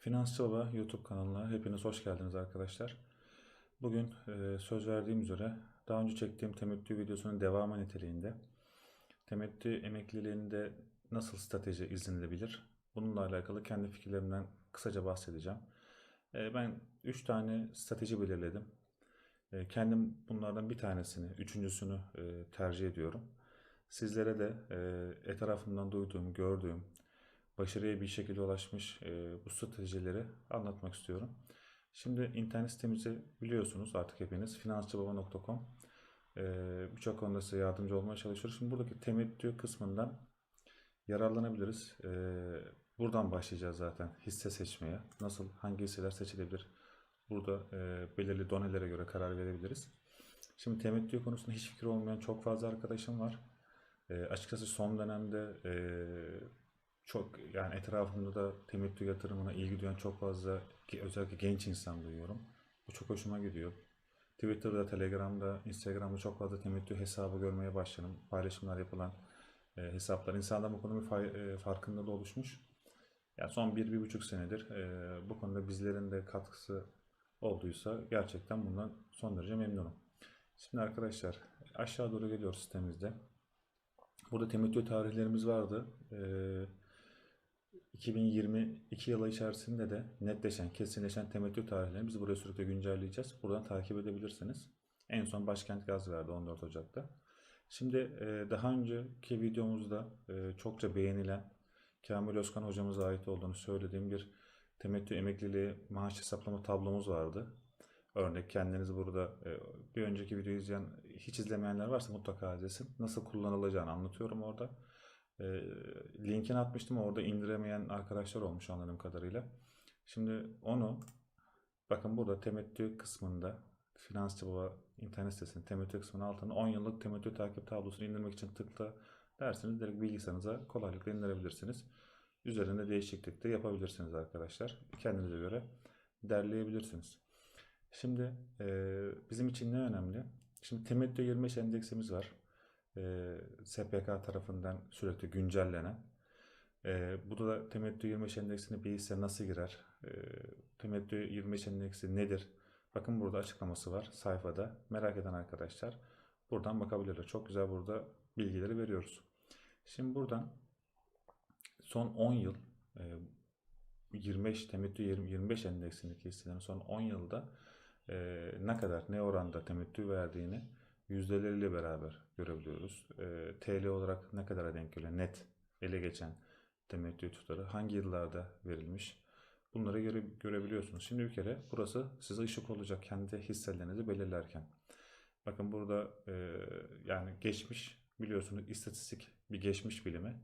Finansçı Baba YouTube kanalına hepiniz hoş geldiniz arkadaşlar. Bugün e, söz verdiğim üzere daha önce çektiğim temettü videosunun devamı niteliğinde temettü emekliliğinde nasıl strateji izlenilebilir? Bununla alakalı kendi fikirlerimden kısaca bahsedeceğim. E, ben 3 tane strateji belirledim. E, kendim bunlardan bir tanesini, üçüncüsünü e, tercih ediyorum. Sizlere de e, etrafımdan duyduğum, gördüğüm, başarıya bir şekilde ulaşmış e, bu stratejileri anlatmak istiyorum. Şimdi internet sitemizi biliyorsunuz artık hepiniz finansçыбaba.com e, birçok konuda size yardımcı olmaya çalışıyoruz. Şimdi buradaki temettü kısmından yararlanabiliriz. E, buradan başlayacağız zaten hisse seçmeye. Nasıl, hangi hisseler seçilebilir? Burada e, belirli donelere göre karar verebiliriz. Şimdi temettü konusunda hiç fikir olmayan çok fazla arkadaşım var. E, açıkçası son dönemde e, çok yani etrafımda da temettü yatırımına ilgi duyan çok fazla özellikle genç insan duyuyorum. Bu çok hoşuma gidiyor. Twitter'da, Telegram'da, Instagram'da çok fazla temettü hesabı görmeye başladım. Paylaşımlar yapılan e, hesaplar. İnsanların bu konuda bir fay- e, farkındalığı oluşmuş. Yani son bir, bir buçuk senedir e, bu konuda bizlerin de katkısı olduysa gerçekten bundan son derece memnunum. Şimdi arkadaşlar aşağı doğru geliyoruz sitemizde. Burada temettü tarihlerimiz vardı. Ee, 2022 yılı içerisinde de netleşen, kesinleşen temettü tarihlerini biz buraya sürekli güncelleyeceğiz. Buradan takip edebilirsiniz. En son Başkent Gaz verdi 14 Ocak'ta. Şimdi e, daha önceki videomuzda e, çokça beğenilen Kamil Özkan hocamıza ait olduğunu söylediğim bir temettü emekliliği maaş hesaplama tablomuz vardı. Örnek kendiniz burada e, bir önceki videoyu izleyen hiç izlemeyenler varsa mutlaka izlesin. Nasıl kullanılacağını anlatıyorum orada. E, linkini atmıştım orada indiremeyen arkadaşlar olmuş anladığım kadarıyla. Şimdi onu bakın burada temettü kısmında Finansçı Baba internet sitesinin temettü kısmının altına 10 yıllık temettü takip tablosunu indirmek için tıkla derseniz direkt bilgisayarınıza kolaylıkla indirebilirsiniz. Üzerinde değişiklik de yapabilirsiniz arkadaşlar. Kendinize göre derleyebilirsiniz. Şimdi e, bizim için ne önemli? Şimdi temettü 25 endeksimiz var. E, SPK tarafından sürekli güncellenen. E, burada da temettü 25 endeksine bir hisse nasıl girer? E, temettü 25 endeksi nedir? Bakın burada açıklaması var sayfada. Merak eden arkadaşlar buradan bakabilirler. Çok güzel burada bilgileri veriyoruz. Şimdi buradan son 10 yıl e, 25 temettü 20 25 endeksindeki hisselerin son 10 yılda e, ne kadar ne oranda temettü verdiğini yüzdeleriyle beraber görebiliyoruz. E, TL olarak ne kadara denk geliyor net ele geçen temettü tutarı hangi yıllarda verilmiş bunları göre, görebiliyorsunuz. Şimdi bir kere burası size ışık olacak kendi hisselerinizi belirlerken. Bakın burada e, yani geçmiş biliyorsunuz istatistik bir geçmiş bilimi.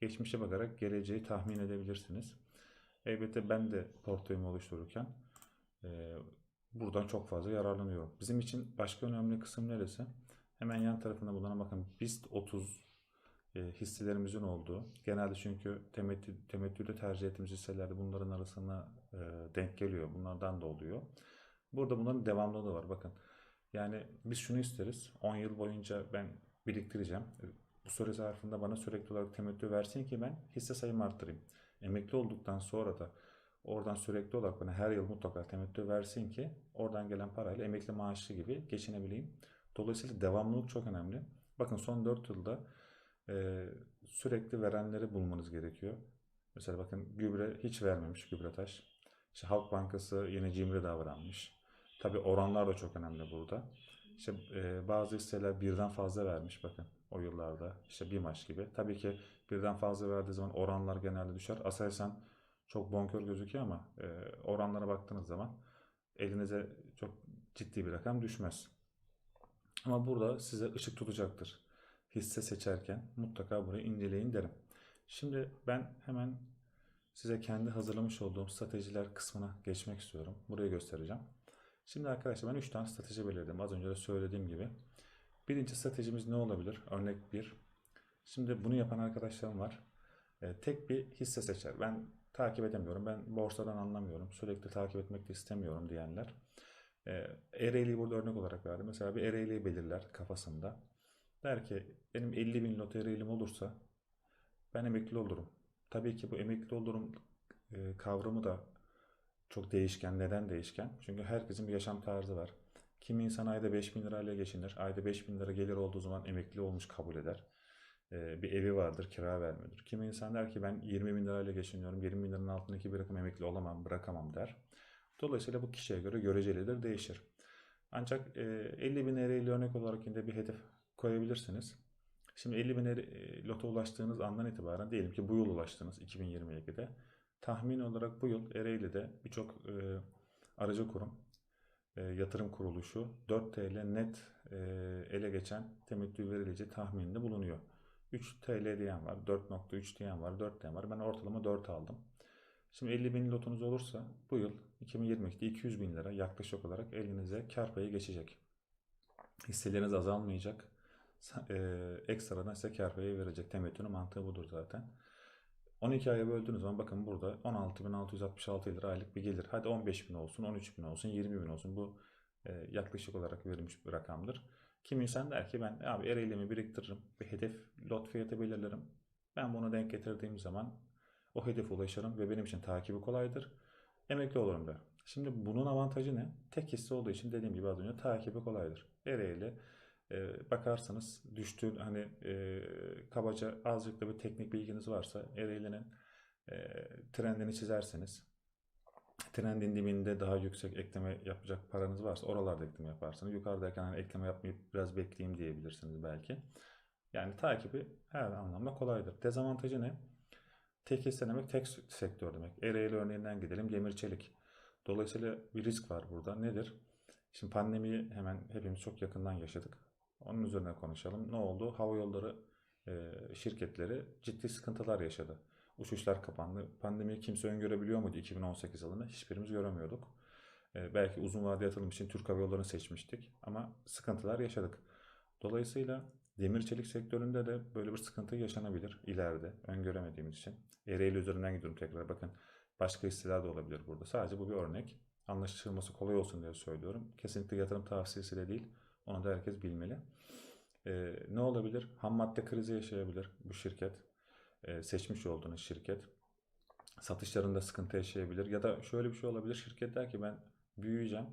Geçmişe bakarak geleceği tahmin edebilirsiniz. Elbette ben de portföyümü oluştururken e, buradan çok fazla yararlanıyorum. Bizim için başka önemli kısım neresi? Hemen yan tarafında bulunan bakın BIST 30 e, hisselerimizin olduğu. Genelde çünkü temettü, temettüde tercih ettiğimiz hisselerde bunların arasına e, denk geliyor. Bunlardan da oluyor. Burada bunların devamlılığı var. Bakın yani biz şunu isteriz. 10 yıl boyunca ben biriktireceğim. E, Bu süre zarfında bana sürekli olarak temettü versin ki ben hisse sayımı arttırayım. Emekli olduktan sonra da oradan sürekli olarak bana her yıl mutlaka temettü versin ki oradan gelen parayla emekli maaşı gibi geçinebileyim. Dolayısıyla devamlılık çok önemli. Bakın son 4 yılda e, sürekli verenleri bulmanız gerekiyor. Mesela bakın gübre hiç vermemiş Gübretaş. İşte Halk Bankası yine cimri davranmış. Tabi oranlar da çok önemli burada. İşte e, bazı hisseler birden fazla vermiş bakın o yıllarda. İşte bir maç gibi. Tabii ki birden fazla verdiği zaman oranlar genelde düşer. Aselsan çok bonkör gözüküyor ama e, oranlara baktığınız zaman elinize çok ciddi bir rakam düşmez. Ama burada size ışık tutacaktır. Hisse seçerken mutlaka burayı inceleyin derim. Şimdi ben hemen size kendi hazırlamış olduğum stratejiler kısmına geçmek istiyorum. Burayı göstereceğim. Şimdi arkadaşlar ben 3 tane strateji belirledim. Az önce de söylediğim gibi. Birinci stratejimiz ne olabilir? Örnek 1. Şimdi bunu yapan arkadaşlarım var. E, tek bir hisse seçer. Ben takip edemiyorum. Ben borsadan anlamıyorum. Sürekli takip etmek de istemiyorum diyenler. E, Ereğli'yi burada örnek olarak verdim. Mesela bir Ereğli'yi belirler kafasında. Der ki benim 50 bin lot Ereğli'm olursa ben emekli olurum. Tabii ki bu emekli olurum e, kavramı da çok değişken. Neden değişken? Çünkü herkesin bir yaşam tarzı var. Kimi insan ayda 5000 lirayla geçinir. Ayda 5000 lira gelir olduğu zaman emekli olmuş kabul eder. Ee, bir evi vardır, kira vermiyordur. Kimi insan der ki ben 20 bin lirayla geçiniyorum, 20 bin liranın altındaki bir rakam emekli olamam, bırakamam der. Dolayısıyla bu kişiye göre görecelidir, değişir. Ancak e, 50 bin lirayla örnek olarak yine bir hedef koyabilirsiniz. Şimdi 50 bin e, lota ulaştığınız andan itibaren diyelim ki bu yıl ulaştınız 2022'de. Tahmin olarak bu yıl Ereğli'de birçok e, aracı kurum, e, yatırım kuruluşu 4 TL net e, ele geçen temettü verileceği tahmininde bulunuyor. 3 TL diyen var, 4.3 diyen var, 4 diyen var. Ben ortalama 4 aldım. Şimdi 50 bin lotunuz olursa bu yıl 2022'de 200 bin lira yaklaşık olarak elinize kar payı geçecek. Hisseleriniz azalmayacak. E, ekstradan size kar payı verecek. Temettünün mantığı budur zaten. 12 aya böldüğünüz zaman bakın burada 16.666 lira aylık bir gelir. Hadi 15.000 olsun, 13.000 olsun, 20.000 olsun. Bu e, yaklaşık olarak verilmiş bir rakamdır. Kim insan der ki ben abi Ereğli'mi biriktiririm. Bir hedef lot fiyatı belirlerim. Ben bunu denk getirdiğim zaman o hedefe ulaşırım ve benim için takibi kolaydır. Emekli olurum der. Şimdi bunun avantajı ne? Tek hisse olduğu için dediğim gibi az önce takibi kolaydır. Ereğli e, bakarsanız düştüğün hani e, kabaca azıcık da bir teknik bilginiz varsa Ereğli'nin e, trendini çizerseniz trendin dibinde daha yüksek ekleme yapacak paranız varsa oralarda ekleme yaparsınız. Yukarıdayken hani ekleme yapmayıp biraz bekleyeyim diyebilirsiniz belki. Yani takibi her anlamda kolaydır. Dezavantajı ne? Tek hisse demek tek sektör demek. Ereğli örneğinden gidelim demir çelik. Dolayısıyla bir risk var burada. Nedir? Şimdi pandemiyi hemen hepimiz çok yakından yaşadık. Onun üzerine konuşalım. Ne oldu? Hava yolları şirketleri ciddi sıkıntılar yaşadı. Uçuşlar kapandı. Pandemiyi kimse öngörebiliyor muydu 2018 yılında? Hiçbirimiz göremiyorduk. E, belki uzun vadeli yatırım için Türk Hava Yolları'nı seçmiştik ama sıkıntılar yaşadık. Dolayısıyla demir çelik sektöründe de böyle bir sıkıntı yaşanabilir ileride öngöremediğimiz için. Ereğli üzerinden gidiyorum tekrar bakın. Başka hisseler de olabilir burada. Sadece bu bir örnek. Anlaşılması kolay olsun diye söylüyorum. Kesinlikle yatırım tavsiyesi de değil. Onu da herkes bilmeli. Ee, ne olabilir? Ham madde krizi yaşayabilir bu şirket. Ee, seçmiş olduğunuz şirket. Satışlarında sıkıntı yaşayabilir. Ya da şöyle bir şey olabilir. Şirket der ki ben büyüyeceğim.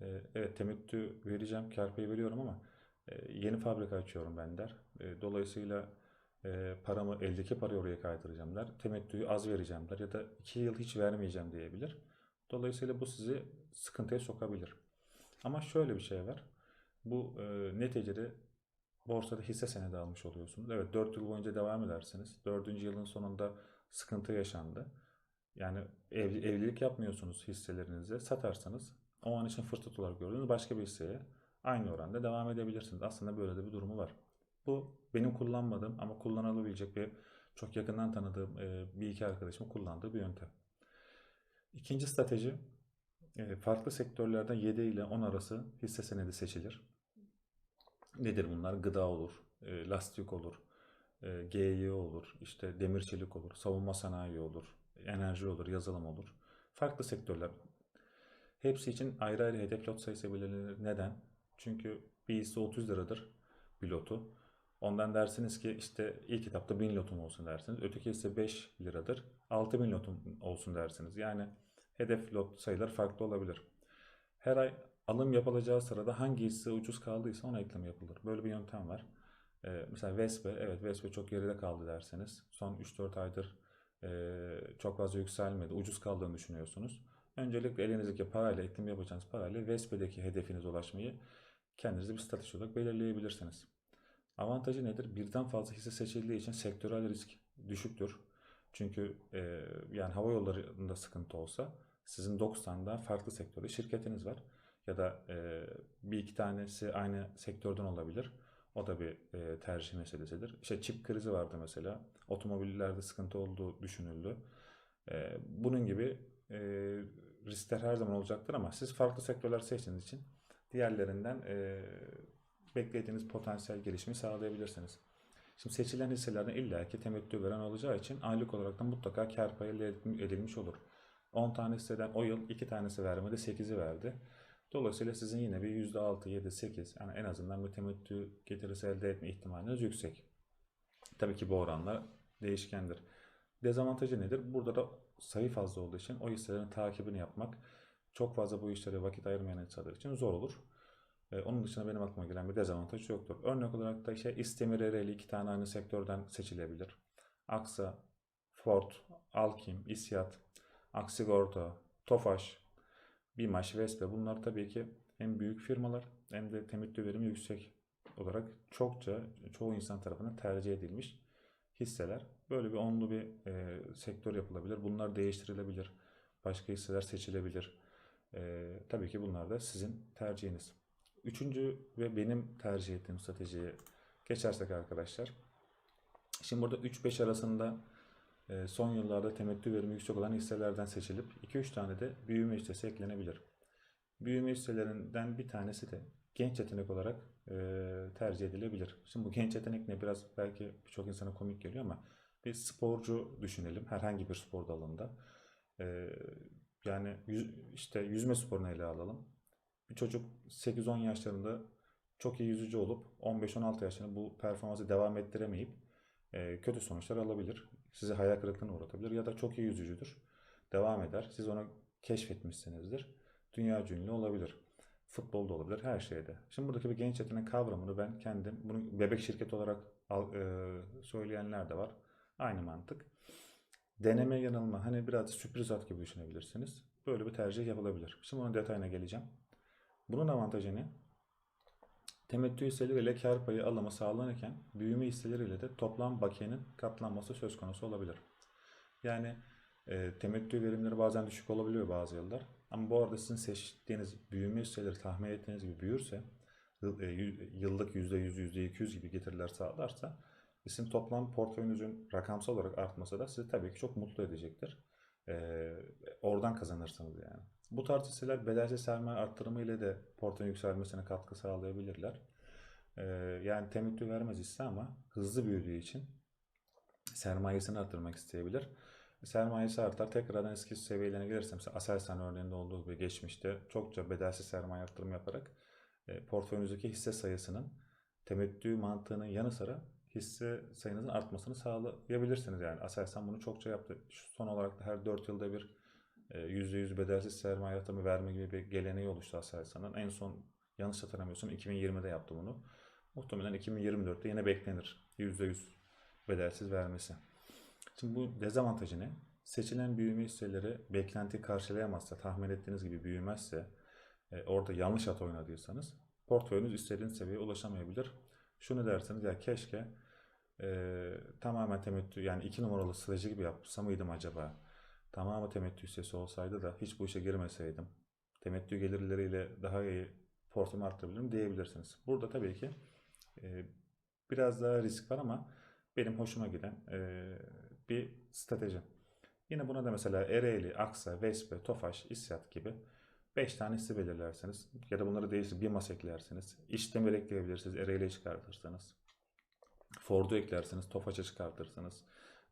Ee, evet temettü vereceğim. Kar payı veriyorum ama e, yeni fabrika açıyorum ben der. E, dolayısıyla e, paramı eldeki parayı oraya kaydıracağım der. Temettüyü az vereceğim der. Ya da 2 yıl hiç vermeyeceğim diyebilir. Dolayısıyla bu sizi sıkıntıya sokabilir. Ama şöyle bir şey var. Bu e, neticede borsada hisse senedi almış oluyorsunuz. Evet 4 yıl boyunca devam edersiniz. 4. yılın sonunda sıkıntı yaşandı. Yani ev, evlilik yapmıyorsunuz hisselerinizi satarsanız o an için fırsat olarak gördüğünüz başka bir hisseye aynı oranda devam edebilirsiniz. Aslında böyle de bir durumu var. Bu benim kullanmadığım ama kullanılabilecek bir çok yakından tanıdığım e, bir iki arkadaşımın kullandığı bir yöntem. İkinci strateji e, farklı sektörlerden 7 ile 10 arası hisse senedi seçilir. Nedir bunlar? Gıda olur, e, lastik olur, e, GY olur, işte demir çelik olur, savunma sanayi olur, enerji olur, yazılım olur. Farklı sektörler. Hepsi için ayrı ayrı hedef lot sayısı belirlenir. Neden? Çünkü bir hisse 30 liradır bir lotu. Ondan dersiniz ki işte ilk etapta 1000 lotum olsun dersiniz. Öteki ise 5 liradır. 6000 lotum olsun dersiniz. Yani hedef lot sayılar farklı olabilir. Her ay alım yapılacağı sırada hangi hisse ucuz kaldıysa ona ekleme yapılır. Böyle bir yöntem var. Ee, mesela Vespe, evet Vespe çok geride kaldı derseniz. Son 3-4 aydır e, çok fazla yükselmedi. Ucuz kaldığını düşünüyorsunuz. Öncelikle elinizdeki parayla, eklem yapacağınız parayla Vespe'deki hedefinize ulaşmayı kendinize bir strateji olarak belirleyebilirsiniz. Avantajı nedir? Birden fazla hisse seçildiği için sektörel risk düşüktür. Çünkü e, yani hava yollarında sıkıntı olsa sizin 90'da farklı sektörde şirketiniz var. Ya da e, bir iki tanesi aynı sektörden olabilir. O da bir e, tercih meselesidir. İşte çip krizi vardı mesela. Otomobillerde sıkıntı olduğu düşünüldü. E, bunun gibi e, riskler her zaman olacaktır ama siz farklı sektörler seçtiğiniz için diğerlerinden e, beklediğiniz potansiyel gelişimi sağlayabilirsiniz. Şimdi seçilen hisselerden illaki temettü veren olacağı için aylık olarak da mutlaka kar payı elde edilmiş olur. 10 tane hisseden o yıl 2 tanesi vermedi 8'i verdi. Dolayısıyla sizin yine bir %6, 7, 8 yani en azından bir temettü getirisi elde etme ihtimaliniz yüksek. Tabii ki bu oranlar değişkendir. Dezavantajı nedir? Burada da sayı fazla olduğu için o hisselerin takibini yapmak çok fazla bu işlere vakit ayırmayan insanlar için zor olur. E, onun dışında benim aklıma gelen bir dezavantaj yoktur. Örnek olarak da işte İstemir Ereğli iki tane aynı sektörden seçilebilir. Aksa, Ford, Alkim, İsyat, Aksigorta, Tofaş, Bimaş, Vespe bunlar tabii ki hem büyük firmalar hem de temettü verimi yüksek olarak çokça çoğu insan tarafından tercih edilmiş hisseler. Böyle bir onlu bir e, sektör yapılabilir. Bunlar değiştirilebilir. Başka hisseler seçilebilir. E, tabii ki bunlar da sizin tercihiniz. Üçüncü ve benim tercih ettiğim stratejiye geçersek arkadaşlar. Şimdi burada 3-5 arasında son yıllarda temettü verimi yüksek olan hisselerden seçilip 2-3 tane de büyüme hissesi eklenebilir. Büyüme hisselerinden bir tanesi de genç yetenek olarak e, tercih edilebilir. Şimdi bu genç yetenek ne biraz belki birçok insana komik geliyor ama bir sporcu düşünelim herhangi bir spor dalında. E, yani yüz, işte yüzme sporunu ele alalım. Bir çocuk 8-10 yaşlarında çok iyi yüzücü olup 15-16 yaşlarında bu performansı devam ettiremeyip e, kötü sonuçlar alabilir. Sizi hayal kırıklığına uğratabilir ya da çok iyi yüzücüdür. Devam eder. Siz onu keşfetmişsinizdir. Dünya ünlü olabilir. Futbolda olabilir, her şeyde. Şimdi buradaki bir genç yetenek kavramını ben kendim, bunu bebek şirket olarak e, söyleyenler de var. Aynı mantık. Deneme yanılma, hani biraz sürpriz at gibi düşünebilirsiniz. Böyle bir tercih yapılabilir. Şimdi bunun detayına geleceğim. Bunun avantajı ne? Temettü hisseleriyle kar payı alımı sağlanırken büyüme hisseleriyle de toplam bakiyenin katlanması söz konusu olabilir. Yani e, temettü verimleri bazen düşük olabiliyor bazı yıllar. Ama bu arada sizin seçtiğiniz büyüme hisseleri tahmin ettiğiniz gibi büyürse, e, yıllık %100, %200 gibi getiriler sağlarsa sizin toplam portföyünüzün rakamsal olarak artması da sizi tabii ki çok mutlu edecektir. E, oradan kazanırsınız yani. Bu tarz hisseler bedelsiz sermaye arttırımı ile de portföyün yükselmesine katkı sağlayabilirler. E, yani temettü vermez hisse ama hızlı büyüdüğü için sermayesini arttırmak isteyebilir. Sermayesi artar. Tekrardan eski seviyelerine gelirse mesela Aselsan örneğinde olduğu gibi geçmişte çokça bedelsiz sermaye arttırımı yaparak e, portföyünüzdeki hisse sayısının temettü mantığının yanı sıra hisse sayınızın artmasını sağlayabilirsiniz. Yani Aselsan bunu çokça yaptı. Şu Son olarak da her 4 yılda bir e, %100 bedelsiz sermaye yatırımı verme gibi bir geleneği oluştu Aselsan'ın. En son yanlış hatırlamıyorsam 2020'de yaptı bunu. Muhtemelen 2024'te yine beklenir %100 bedelsiz vermesi. Şimdi bu dezavantajı ne? Seçilen büyüme hisseleri beklenti karşılayamazsa, tahmin ettiğiniz gibi büyümezse, e, orada yanlış at oynadıysanız portföyünüz istediğiniz seviyeye ulaşamayabilir. Şunu derseniz ya keşke e, tamamen temettü yani iki numaralı strateji gibi yapsa mıydım acaba? Tamamı temettü hissesi olsaydı da hiç bu işe girmeseydim. Temettü gelirleriyle daha iyi portföyümü arttırabilirim diyebilirsiniz. Burada tabii ki e, biraz daha risk var ama benim hoşuma giden e, bir strateji. Yine buna da mesela Ereğli, Aksa, Vespe, Tofaş, İsyat gibi 5 tane hisse belirlerseniz ya da bunları değiştirip bir masa eklerseniz, İşdemir ekleyebilirsiniz, Ereğli'ye çıkartırsanız, Ford'u eklerseniz, Tofaş'a çıkartırsanız,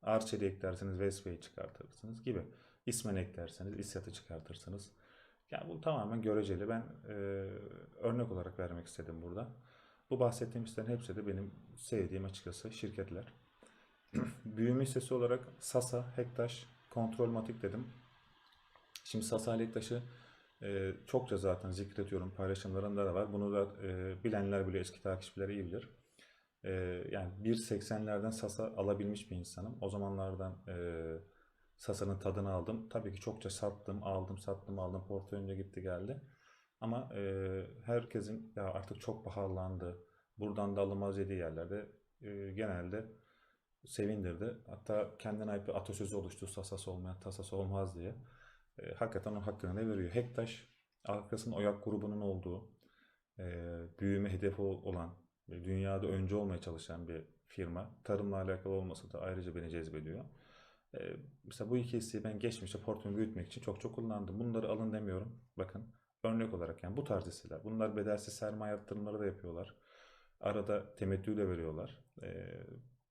Arçelik'i eklerseniz, Vespe'yi çıkartırsınız gibi. İsmen eklerseniz, İsyat'ı çıkartırsınız. Yani bu tamamen göreceli. Ben e, örnek olarak vermek istedim burada. Bu bahsettiğim hisselerin hepsi de benim sevdiğim açıkçası şirketler. Büyüme hissesi olarak Sasa, Hektaş, Kontrolmatik dedim. Şimdi Sasa ile Hektaş'ı e, çokça zaten zikrediyorum. Paylaşımlarında da var. Bunu da e, bilenler biliyor, eski takipçiler iyi bilir. E, yani 1.80'lerden Sasa alabilmiş bir insanım. O zamanlardan e, Sasa'nın tadını aldım. Tabii ki çokça sattım, aldım, sattım, aldım. Portföyümde gitti geldi. Ama e, herkesin ya artık çok pahalandı, buradan da alınmaz dediği yerlerde e, genelde sevindirdi. Hatta kendine ait bir atasözü oluştu. Sasası olmayan tasası olmaz diye. E, hakikaten o hakkını da veriyor. Hektaş arkasının Oyak grubunun olduğu e, büyüme hedefi olan dünyada önce olmaya çalışan bir firma. Tarımla alakalı olması da ayrıca beni cezbediyor. E, mesela bu iki hisseyi ben geçmişte portföyümü büyütmek için çok çok kullandım. Bunları alın demiyorum. Bakın örnek olarak yani bu tarz hisseler. Bunlar bedelsiz sermaye yatırımları da yapıyorlar. Arada temettü de veriyorlar. E,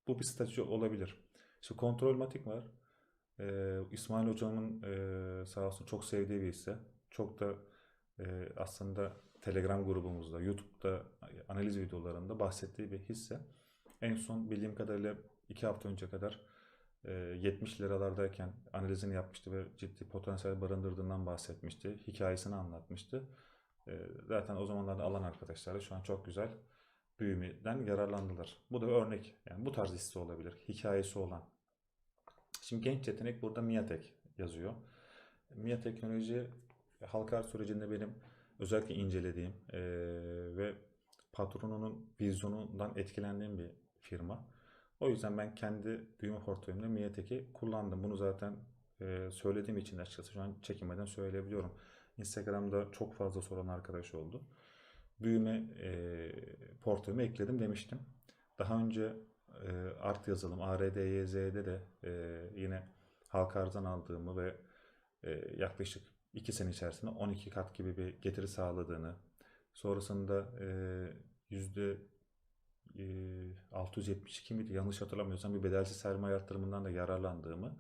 bu bir strateji olabilir. İşte kontrolmatik var. Ee, İsmail Hocam'ın e, sağ olsun çok sevdiği bir hisse. Çok da aslında Telegram grubumuzda, YouTube'da analiz videolarında bahsettiği bir hisse. En son bildiğim kadarıyla iki hafta önce kadar e, 70 liralardayken analizini yapmıştı ve ciddi potansiyel barındırdığından bahsetmişti. Hikayesini anlatmıştı. E, zaten o zamanlarda alan arkadaşlar da şu an çok güzel büyümeden yararlandılar. Bu da örnek. Yani bu tarz hisse olabilir. Hikayesi olan. Şimdi genç yetenek burada Miatek yazıyor. Mia Teknoloji halka arz sürecinde benim özellikle incelediğim eee, ve patronunun vizyonundan etkilendiğim bir firma. O yüzden ben kendi büyüme portföyümde Miatek'i kullandım. Bunu zaten eee, söylediğim için açıkçası şu an çekinmeden söyleyebiliyorum. Instagram'da çok fazla soran arkadaş oldu. Büyüme eee portföyüme ekledim demiştim. Daha önce eee, Art yazılım, ARDYZ'de de eee, yine halka arzdan aldığımı ve e, yaklaşık 2 sene içerisinde 12 kat gibi bir getiri sağladığını, sonrasında e, yüzde e, 672 miydi yanlış hatırlamıyorsam bir bedelsiz sermaye artırımından da yararlandığımı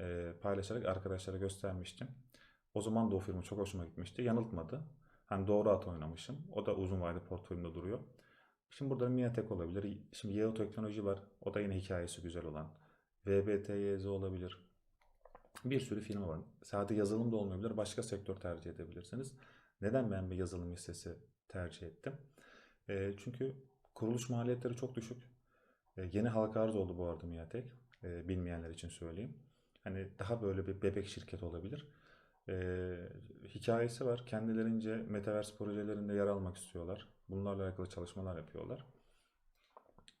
e, paylaşarak arkadaşlara göstermiştim. O zaman da o firma çok hoşuma gitmişti. Yanıltmadı. Hani doğru at oynamışım. O da uzun vadeli portföyümde duruyor. Şimdi burada Miatek olabilir. Şimdi Yeo Teknoloji var. O da yine hikayesi güzel olan. VBTYZ olabilir. Bir sürü firma var. Sadece yazılım da olmayabilir. Başka sektör tercih edebilirsiniz. Neden ben bir yazılım hissesi tercih ettim? E, çünkü kuruluş maliyetleri çok düşük. E, yeni halka arz oldu bu arada Miatek. E, bilmeyenler için söyleyeyim. Hani daha böyle bir bebek şirket olabilir. E, hikayesi var. Kendilerince Metaverse projelerinde yer almak istiyorlar. Bunlarla alakalı çalışmalar yapıyorlar.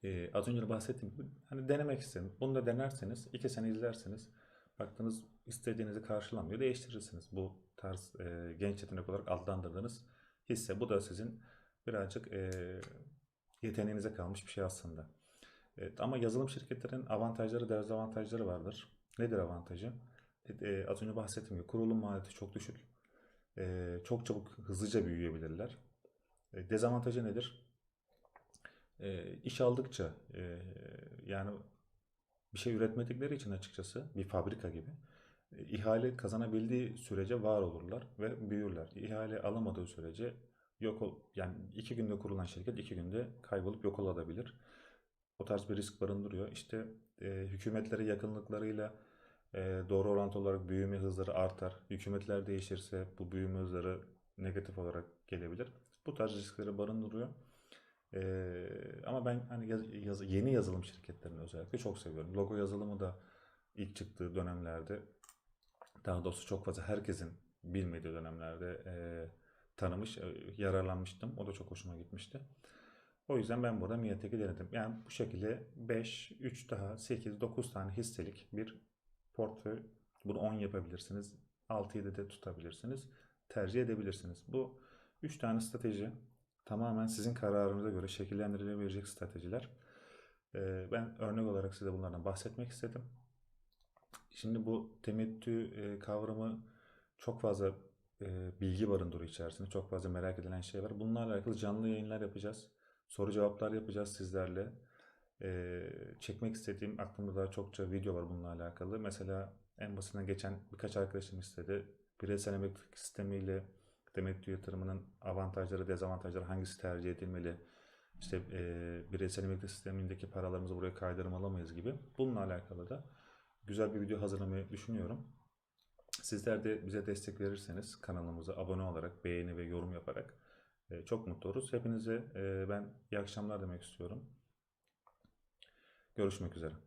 E, az önce bahsettiğim gibi hani denemek istedim. Bunu da denerseniz, iki sene izlerseniz baktınız istediğinizi karşılamıyor, değiştirirsiniz. Bu tarz e, genç yetenek olarak adlandırdığınız hisse. Bu da sizin birazcık e, yeteneğinize kalmış bir şey aslında. Evet, ama yazılım şirketlerin avantajları, dezavantajları vardır. Nedir avantajı? E, e, az önce bahsettiğim gibi kurulum maliyeti çok düşük. E, çok çabuk, hızlıca büyüyebilirler. E, dezavantajı nedir? E, iş aldıkça e, yani bir şey üretmedikleri için açıkçası bir fabrika gibi e, ihale kazanabildiği sürece var olurlar ve büyürler. İhale alamadığı sürece yok ol, yani iki günde kurulan şirket iki günde kaybolup yok olabilir. O tarz bir risk barındırıyor. İşte e, hükümetlere yakınlıklarıyla e, doğru orantı olarak büyüme hızları artar. Hükümetler değişirse bu büyüme hızları negatif olarak gelebilir. Bu tarz riskleri barındırıyor. Ama ben hani yaz- yaz- yeni yazılım şirketlerini özellikle çok seviyorum. Logo yazılımı da ilk çıktığı dönemlerde daha doğrusu çok fazla herkesin bilmediği dönemlerde e, tanımış, yararlanmıştım. O da çok hoşuma gitmişti. O yüzden ben burada Miatek'i denedim. Yani bu şekilde 5, 3 daha 8, 9 tane hisselik bir portföy. Bunu 10 yapabilirsiniz. 6-7 de tutabilirsiniz. Tercih edebilirsiniz. Bu 3 tane strateji tamamen sizin kararınıza göre şekillendirilebilecek stratejiler. Ee, Ben örnek olarak size bunlardan bahsetmek istedim. Şimdi bu temettü e, kavramı çok fazla e, bilgi barındırıyor içerisinde. Çok fazla merak edilen şey var. Bunlarla alakalı canlı yayınlar yapacağız. Soru cevaplar yapacağız sizlerle. E, çekmek istediğim aklımda daha çokça video var bununla alakalı. Mesela en basitinden geçen birkaç arkadaşım istedi. Bireysel emeklilik sistemiyle temettü yatırımının avantajları, dezavantajları hangisi tercih edilmeli? İşte e, bireysel emeklilik sistemindeki paralarımızı buraya kaydırmalı mıyız gibi. Bununla alakalı da güzel bir video hazırlamayı düşünüyorum. Sizler de bize destek verirseniz kanalımıza abone olarak, beğeni ve yorum yaparak e, çok mutlu oluruz. Hepinize e, ben iyi akşamlar demek istiyorum. Görüşmek üzere.